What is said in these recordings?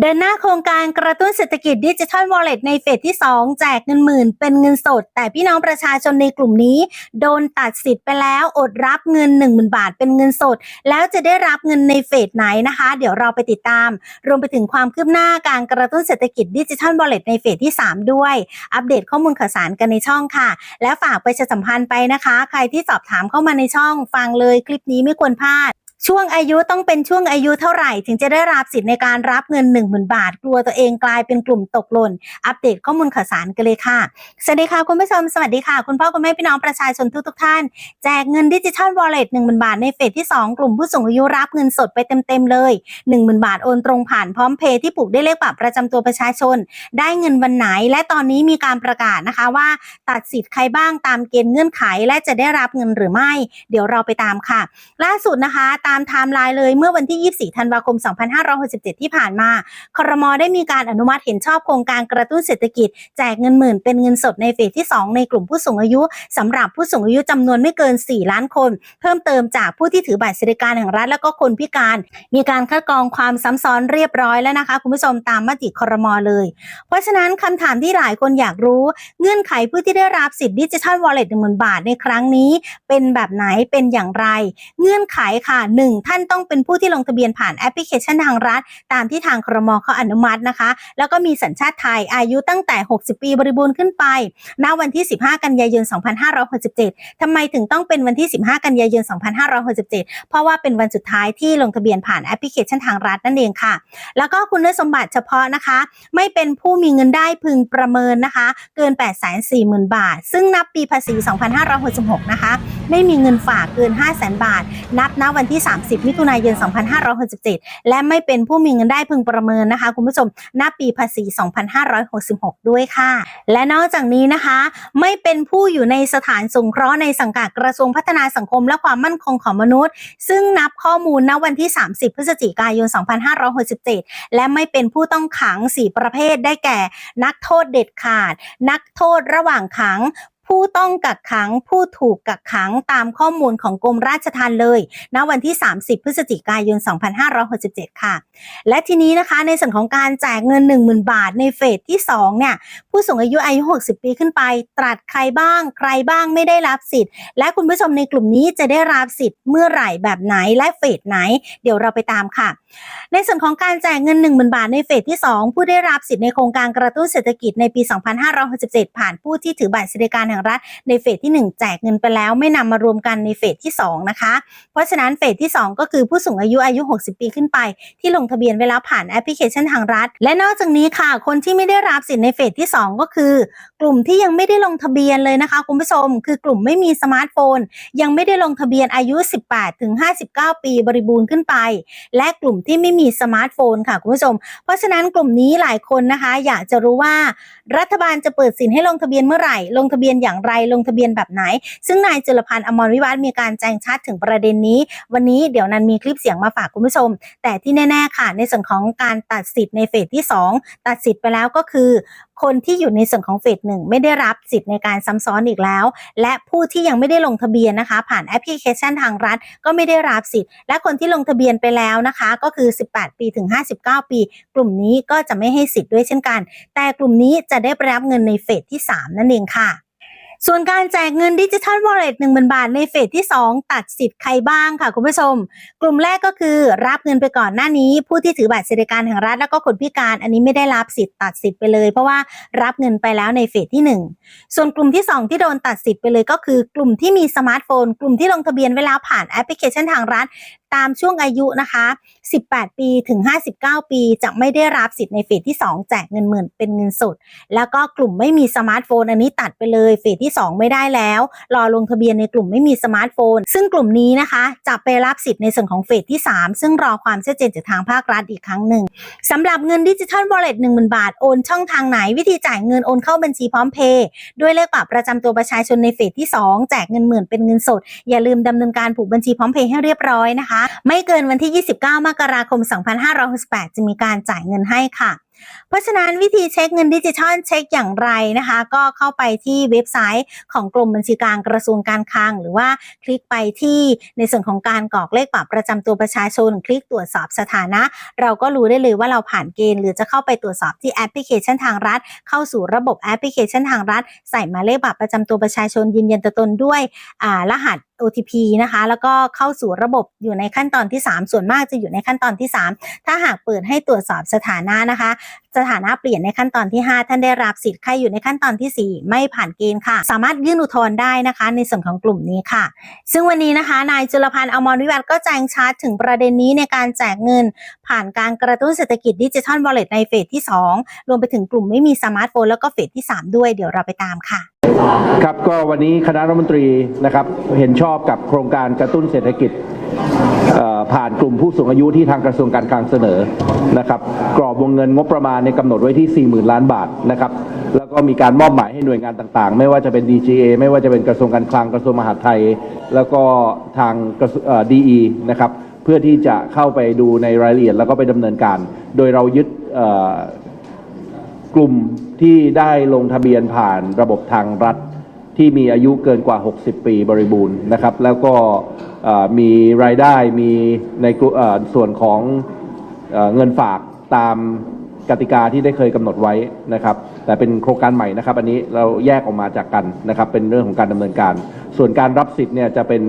เดินหน้าโครงการกระตุ้นเศรษฐกิจดิจิทัลวอลเล็ตในเฟสที่ 2 แจกเงินหมื่นเป็นเงินสด แต่พี่น้องประชาชนในกลุ่มนี้ โดนตัดสิทธิ์ไปแล้วอดรับเงิน 1 0,000 บาทเป็นเงินสด แล้วจะได้รับเงินในเฟสไหนนะคะ เดี๋ยวเราไปติดตาม รวมไปถึงความคืบหน้าการกระตุ้นเศรษฐกิจดิจิทัลวอลเล็ตในเฟสที่ 3 ด้วย อัปเดตข้อมูลข่าวสารกันในช่องค่ะ และฝากไปประสัมพันธ์ไปนะคะ ใครที่สอบถามเข้ามาในช่องฟังเลยคลิปนี้ไม่ควรพลาด ช่วงอายุต้องเป็นช่วงอายุเท่าไหร่ถึงจะได้รับสิทธิ์ในการรับเงิน 1 0,000 บาท กลัวตัวเองกลายเป็นกลุ่มตกหล่น อัปเดตข้อมูลข่าวสารกันเลยค่ะ สวัสดีค่ะคุณผู้ชม สวัสดีค่ะ คุณพ่อคุณแม่พี่น้องประชาชนทุกทุกท่าน แจกเงินดิจิทัลวอลเล็ต1 0,000บาทในเฟสที่ 2 กลุ่มผู้สูงอายุรับเงินสดไปเต็มๆเลย 10,000 บาทโอนตรงผ่านพร้อมเพย์ที่ผูกได้เลขบัตรประจำตัวประชาชน ได้เงินวันไหน และตอนนี้มีการประกาศนะคะว่า ตัดสิทธิ์ใครบ้างตามเกณฑ์เงื่อนไข และจะได้รับเงินหรือไม่ เดี๋ยวเราไปตามค่ะ ล่าสุดนะคะตามามไทม์ไลน์เลยเมื่อวันที่ 24 ธันวาคม 2567 ที่ผ่านมา ครมได้มีการอนุมัติเห็นชอบโครงการกระตุ้นเศรษฐกิจ แจกเงินหมื่นเป็นเงินสดในเฟสที่ 2 ในกลุ่มผู้สูงอายุสำหรับผู้สูงอายุจำนวนไม่เกิน 4 ล้านคน เพิ่มเติมจากผู้ที่ถือบัตรสวัสดิการแห่งรัฐและก็คนพิการ มีการคัดกรองความซ้ำซ้อนเรียบร้อยแล้วนะคะคุณผู้ชมตามมติครมเลย เพราะฉะนั้นคำถามที่หลายคนอยากรู้ เงื่อนไขผู้ที่ได้รับสิทธิ์ดิจิทัลวอลเล็ตหนึ่งหมื่นบาทในครั้งนี้ เป็นแบบไหนเป็นอย่างไร เงื่อนไขค่ะ 1. ท่านต้องเป็นผู้ที่ลงทะเบียนผ่านแอปพลิเคชันทางรัฐ ตามที่ทางครมเขาอนุมัตินะคะ แล้วก็มีสัญชาติไทยอายุตั้งแต่ 60 ปีบริบูรณ์ขึ้นไป ณ วันที่ 15 กันยายน 2567ทำไมถึงต้องเป็นวันที่ 15 กันยายน 2567 เพราะว่าเป็นวันสุดท้ายที่ลงทะเบียนผ่านแอปพลิเคชันทางรัฐนั่นเองค่ะ แล้วก็คุณสมบัติเฉพาะนะคะ ไม่เป็นผู้มีเงินได้พึงประเมินนะคะ เกิน 840,000 บาท ซึ่งนับปีภาษี 2566 นะคะ ไม่มีเงินฝากเกิน 500,000บาท นับณวันที่ 30 มิถุนายน 2567 และไม่เป็นผู้มีเงินได้พึงประเมินนะคะ คุณผู้ชมนับปีภาษี 2566 ด้วยค่ะ และนอกจากนี้นะคะ ไม่เป็นผู้อยู่ในสถานสงเคราะห์ในสังกัดกระทรวงพัฒนาสังคมและความมั่นคงของมนุษย์ ซึ่งนับข้อมูลณวันที่ 30 พฤศจิกายน 2567 และไม่เป็นผู้ต้องขัง 4 ประเภทได้แก่ นักโทษเด็ดขาด นักโทษระหว่างขัง ผู้ต้องกักขังผู้ถูกกักขังตามข้อมูลของกรมราชทัณฑ์เลยณวันที่ 30 พฤศจิกายน 2567 ค่ะ และทีนี้นะคะในส่วนของการแจกเงิน 10,000 บาทในเฟสที่ 2 เนี่ย ผู้สูงอายุอายุ 60 ปีขึ้นไป ตรัสใครบ้าง ใครบ้างไม่ได้รับสิทธิ์ และคุณผู้ชมในกลุ่มนี้จะได้รับสิทธิ์เมื่อไหร่แบบไหนและเฟสไหน เดี๋ยวเราไปตามค่ะ ในส่วนของการแจกเงิน 10,000 บาทในเฟสที่ 2 ผู้ได้รับสิทธิ์ในโครงการกระตุ้นเศรษฐกิจในปี 2567 ผ่านผู้ที่ถือบัตรสวัสดิการแห่งรัฐในเฟสที่ 1 แจกเงินไปแล้วไม่นำมารวมกันในเฟสที่ 2 นะคะ เพราะฉะนั้นเฟสที่ 2 ก็คือผู้สูงอายุอายุ 60 ปีขึ้นไป ที่ลงทะเบียนไว้แล้วผ่านแอปพลิเคชันทางรัฐ และนอกจากนี้ค่ะ คนที่ไม่ได้รับสิทธิ์ในเฟสที่ 2 ก็คือ กลุ่มที่ยังไม่ได้ลงทะเบียนเลยนะคะคุณผู้ชม คือกลุ่มไม่มีสมาร์ทโฟน ยังไม่ได้ลงทะเบียนอายุ 18ถึง59 ปีบริบูรณ์ขึ้นไป และกลุ่มที่ไม่มีสมาร์ทโฟนค่ะคุณผู้ชม เพราะฉะนั้นกลุ่มนี้หลายคนนะคะ อยากจะรู้ว่ารัฐบาลจะเปิดสินให้ลงทะเบียนเมื่อไหร่ ลงทะเบียนอย่างไรลงทะเบียนแบบไหน ซึ่งนายจุลพันธ์อมรวิวัฒน์มีการแจ้งชัดถึงประเด็นนี้ วันนี้เดี๋ยวนั้นมีคลิปเสียงมาฝากคุณผู้ชม แต่ที่แน่ ๆ ค่ะ ในส่วนของการตัดสิทธิ์ในเฟสที่ 2 ตัดสิทธิ์ไปแล้วก็คือ คนที่อยู่ในส่วนของเฟสหนึ่งไม่ได้รับสิทธิ์ในการซ้ำซ้อนอีกแล้ว และผู้ที่ยังไม่ได้ลงทะเบียนนะคะ ผ่านแอปพลิเคชันทางรัฐ ก็ไม่ได้รับสิทธิ์ และคนที่ลงทะเบียนไปแล้วนะคะ ก็คือ 18 ปีถึง 59 ปี กลุ่มนี้ก็จะไม่ให้สิทธิ์ด้วยเช่นกัน แต่กลุ่มนี้จะได้รับเงินในเฟสที่ 3 นั่นเองค่ะ ส่วนการแจกเงินดิจิทัลวอลเล็ตหนึ่งพันบาทในเฟสที่ 2 ตัดสิทธิ์ใครบ้างค่ะคุณผู้ชม กลุ่มแรกก็คือรับเงินไปก่อนหน้านี้ ผู้ที่ถือบัตรสวัสดิการแห่งรัฐแล้วก็คนพิการ อันนี้ไม่ได้รับสิทธิ์ตัดสิทธิ์ไปเลย เพราะว่ารับเงินไปแล้วในเฟสที่ 1 ส่วนกลุ่มที่ 2 ที่โดนตัดสิทธิ์ไปเลยก็คือกลุ่มที่มีสมาร์ทโฟน กลุ่มที่ลงทะเบียนเวแลาผ่านแอปพลิเคชันทางรัฐตามช่วงอายุนะคะ 18 ปีถึง 59 ปี จะไม่ได้รับสิทธิ์ในเฟสที่ 2 แจกเงินหมื่นเป็นเงินสด แล้วก็กลุ่มไม่มีสมาร์ทโฟน อันนี้ตัดไปเลย เฟสที่ 2 ไม่ได้แล้ว รอลงทะเบียนในกลุ่มไม่มีสมาร์ทโฟน ซึ่งกลุ่มนี้นะคะ จะไปรับสิทธิ์ในส่วนของเฟสที่ 3 ซึ่งรอความชัดเจนจากทางภาครัฐอีกครั้งหนึ่งสำหรับเงินดิจิทัลวอลเล็ต10,000บาท โอนช่องทางไหน วิธีจ่ายเงินโอนเข้าบัญชีพร้อมเพย์ด้วยเลขบัตรประจำตัวประชาชนในเฟสที่ 2 แจกเงินหมื่นเป็นเงินสด อย่าลืมดำเนินการผูกบัญชีพร้อมเพย์ให้เรียบร้อยนะคะไม่เกินวันที่ 29 มกราคม 2568 จะมีการจ่ายเงินให้ค่ะ เพราะฉะนั้นวิธีเช็คเงินดิจิทัลเช็คอย่างไรนะคะ ก็เข้าไปที่เว็บไซต์ของกรมบัญชีกลางกระทรวงการคลัง หรือว่าคลิกไปที่ในส่วนของการกรอกเลขบัตรประจำตัวประชาชน คลิกตรวจสอบสถานะ เราก็รู้ได้เลยว่าเราผ่านเกณฑ์ หรือจะเข้าไปตรวจสอบที่แอปพลิเคชันทางรัฐ เข้าสู่ระบบแอปพลิเคชันทางรัฐ ใส่หมายเลขบัตรประจำตัวประชาชนยืนยันตัวตนด้วยรหัส OTP นะคะ แล้วก็เข้าสู่ระบบอยู่ในขั้นตอนที่ 3 ส่วนมากจะอยู่ในขั้นตอนที่ 3 ถ้าหากเปิดให้ตรวจสอบสถานะนะคะ สถานะเปลี่ยนในขั้นตอนที่ 5 ท่านได้รับสิทธิ์ใครอยู่ในขั้นตอนทีสี่ 4 ไม่ผ่านเกณฑ์ค่ะ สามารถยื่นอุทธรณ์ได้นะคะ ในส่วนของกลุ่มนี้ค่ะ ซึ่งวันนี้นะคะนายจุลพันธ์อมรวิวัฒน์ก็แจ้งชัดถึงประเด็นนี้ในการแจกเงิน ผ่านการกระตุ้นเศรษฐกิจดิจิทัลวอลเล็ตในเฟสที่ 2 รวมไปถึงกลุ่มไม่มีสมาร์ทโฟนแล้วก็เฟสที่ 3 ด้วยเดี๋ยวเราไปตามค่ะ ครับก็วันนี้คณะรัฐมนตรีนะครับเห็นชอบกับโครงการกระตุ้นเศรษฐกิจผ่านกลุ่มผู้สูงอายุที่ทางกระทรวงการคลังเสนอนะครับกรอบวงเงินงบประมาณในกำหนดไว้ที่ 40,000 ล้านบาทนะครับแล้วก็มีการมอบหมายให้หน่วยงานต่างๆ ไม่ว่าจะเป็น DGA ไม่ว่าจะเป็นกระทรวงการคลังกระทรวงมหาดไทย แล้วก็ทางกระทรวงเอ่อ DE นะครับเพื่อที่จะเข้าไปดูในรายละเอียดแล้วก็ไปดำเนินการ โดยเรายึด กลุ่มที่ได้ลงทะเบียนผ่านระบบทางรัฐ ที่มีอายุเกินกว่า 60 ปีบริบูรณ์นะครับ แล้วก็มีรายได้มีในส่วนของเอเงินฝากตามกติกาที่ได้เคยกำหนดไว้นะครับ แต่เป็นโครงการใหม่นะครับ อันนี้เราแยกออกมาจากกันนะครับ เป็นเรื่องของการดำเนินการ ส่วนการรับสิทธิ์เนี่ยจะเป็น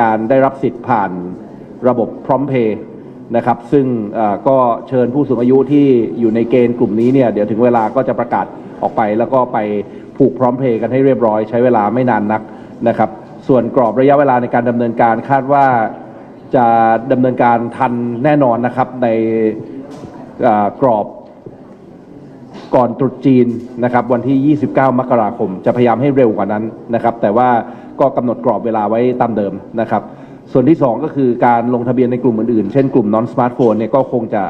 การได้รับสิทธิ์ผ่านระบบพร้อมเพย์ นะครับ ซึ่งก็เชิญผู้สูงอายุที่อยู่ในเกณฑ์กลุ่มนี้เนี่ยเดี๋ยวถึงเวลาก็จะประกาศออกไป แล้วก็ไปผูกพร้อมเพย์กันให้เรียบร้อย ใช้เวลาไม่นานนักนะครับ ส่วนกรอบระยะเวลาในการดำเนินการคาดว่าจะดำเนินการทันแน่นอนนะครับในกรอบก่อนตรุษจีนนะครับวันที่ 29 มกราคม จะพยายามให้เร็วกว่านั้นนะครับ แต่ว่าก็กำหนดกรอบเวลาไว้ตามเดิมนะครับ ส่วนที่ 2 ก็คือการลงทะเบียนในกลุ่มอื่นๆ เช่นกลุ่ม non smartphone เนี่ยก็คงจะ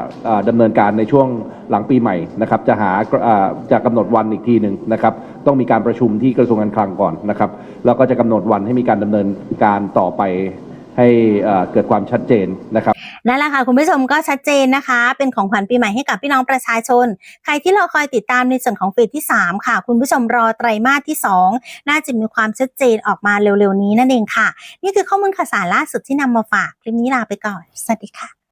ดำเนินการในช่วงหลังปีใหม่นะครับจะหาจะกำหนดวันอีกทีหนึ่งนะครับต้องมีการประชุมที่กระทรวงการคลังก่อนนะครับแล้วก็จะกำหนดวันให้มีการดำเนินการต่อไปให้เกิดความชัดเจนนะครับ นั่นแหละค่ะคุณผู้ชมก็ชัดเจนนะคะ เป็นของขวัญปีใหม่ให้กับพี่น้องประชาชน ใครที่เราคอยติดตามในส่วนของเฟสที่ 3 ค่ะ คุณผู้ชมรอไตรมาสที่ 2 น่าจะมีความชัดเจนออกมาเร็วๆนี้นั่นเองค่ะ นี่คือข้อมูลข่าวสารล่าสุดที่นำมาฝาก คลิปนี้ลาไปก่อน สวัสดีค่ะ